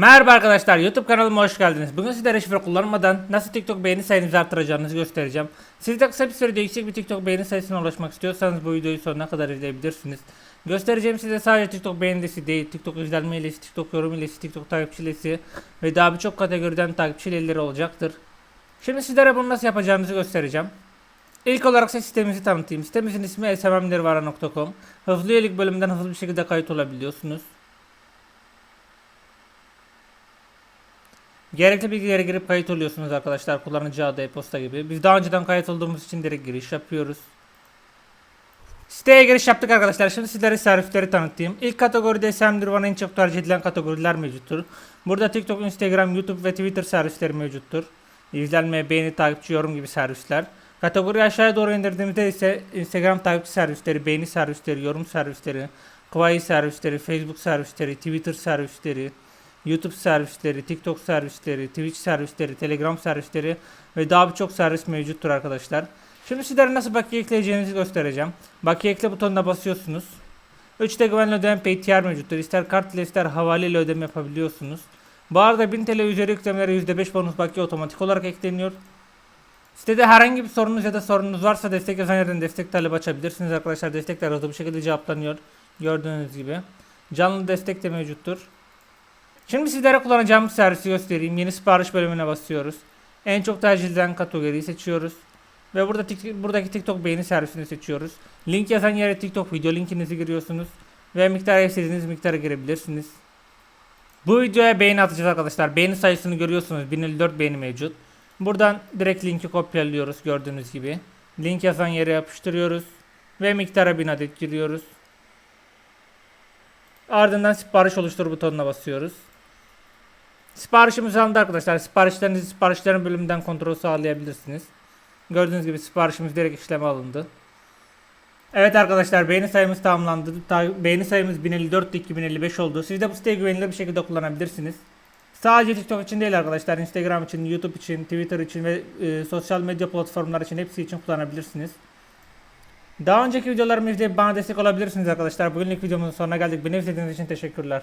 Merhaba arkadaşlar YouTube kanalıma hoş geldiniz. Bugün sizlere şifre kullanmadan nasıl TikTok beğeni sayınızı artıracağınızı göstereceğim. Siz de kısa bir sürede yüksek bir TikTok beğeni sayısına ulaşmak istiyorsanız bu videoyu sonuna kadar izleyebilirsiniz. Göstereceğim size sadece TikTok beğenisi değil, TikTok izlenme ilesi, TikTok yorum ilesi, TikTok takipçi ve daha birçok kategoriden takipçi ileleri olacaktır. Şimdi sizlere bunu nasıl yapacağınızı göstereceğim. İlk olarak ise sitemizi tanıtayım. Sitemizin ismi smmnirvana.com. Hızlı üyelik bölümünden hızlı bir şekilde kayıt olabiliyorsunuz. Gerekli bilgilere girip kayıt oluyorsunuz arkadaşlar kullanıcı adı e-posta gibi. Biz daha önceden kayıt olduğumuz için direkt giriş yapıyoruz. Siteye giriş yaptık arkadaşlar. Şimdi sizlere servisleri tanıtayım. İlk kategoride SMDirvan'a en çok tercih edilen kategoriler mevcuttur. Burada TikTok, Instagram, YouTube ve Twitter servisleri mevcuttur. İzlenme, beğeni, takipçi, yorum gibi servisler. Kategori aşağıya doğru indirdiğimizde ise Instagram takipçi servisleri, beğeni servisleri, yorum servisleri, Kawaii servisleri, Facebook servisleri, Twitter servisleri, YouTube servisleri, TikTok servisleri, Twitch servisleri, Telegram servisleri ve daha birçok servis mevcuttur arkadaşlar. Şimdi sizlere nasıl bakiye ekleyeceğinizi göstereceğim. Bakiye ekle butonuna basıyorsunuz. 3'te güvenli ödeme PTR mevcuttur. İster kart ile ister havale ile ödeme yapabiliyorsunuz. Bu arada 1000 TL üzeri yüklemelere %5 bonus bakiye otomatik olarak ekleniyor. Sitede herhangi bir sorunuz ya da sorunuz varsa destek yazan yerden destek talebi açabilirsiniz arkadaşlar. Destekler hızlı bir şekilde cevaplanıyor. Gördüğünüz gibi. Canlı destek de mevcuttur. Şimdi sizlere kullanacağımız servisi göstereyim. Yeni sipariş bölümüne basıyoruz. En çok tercih edilen kategoriyi seçiyoruz. Ve burada buradaki TikTok beğeni servisini seçiyoruz. Link yazan yere TikTok video linkinizi giriyorsunuz. Ve miktar istediğiniz miktara girebilirsiniz. Bu videoya beğeni atacağız arkadaşlar. Beğeni sayısını görüyorsunuz. 1054 beğeni mevcut. Buradan direkt linki kopyalıyoruz gördüğünüz gibi. Link yazan yere yapıştırıyoruz. Ve miktara 1000 adet giriyoruz. Ardından sipariş oluştur butonuna basıyoruz. Siparişimiz alındı arkadaşlar. Siparişlerinizi siparişlerin bölümünden kontrol sağlayabilirsiniz. Gördüğünüz gibi siparişimiz direkt işleme alındı. Evet arkadaşlar beğeni sayımız tamamlandı. Ta- beğeni sayımız 1054 2055 oldu. Siz de bu siteyi güvenilir bir şekilde kullanabilirsiniz. Sadece TikTok için değil arkadaşlar. Instagram için, YouTube için, Twitter için ve e, sosyal medya platformları için hepsi için kullanabilirsiniz. Daha önceki videolarımı izleyip bana destek olabilirsiniz arkadaşlar. Bugünlük videomuzun sonuna geldik. Beni izlediğiniz için teşekkürler.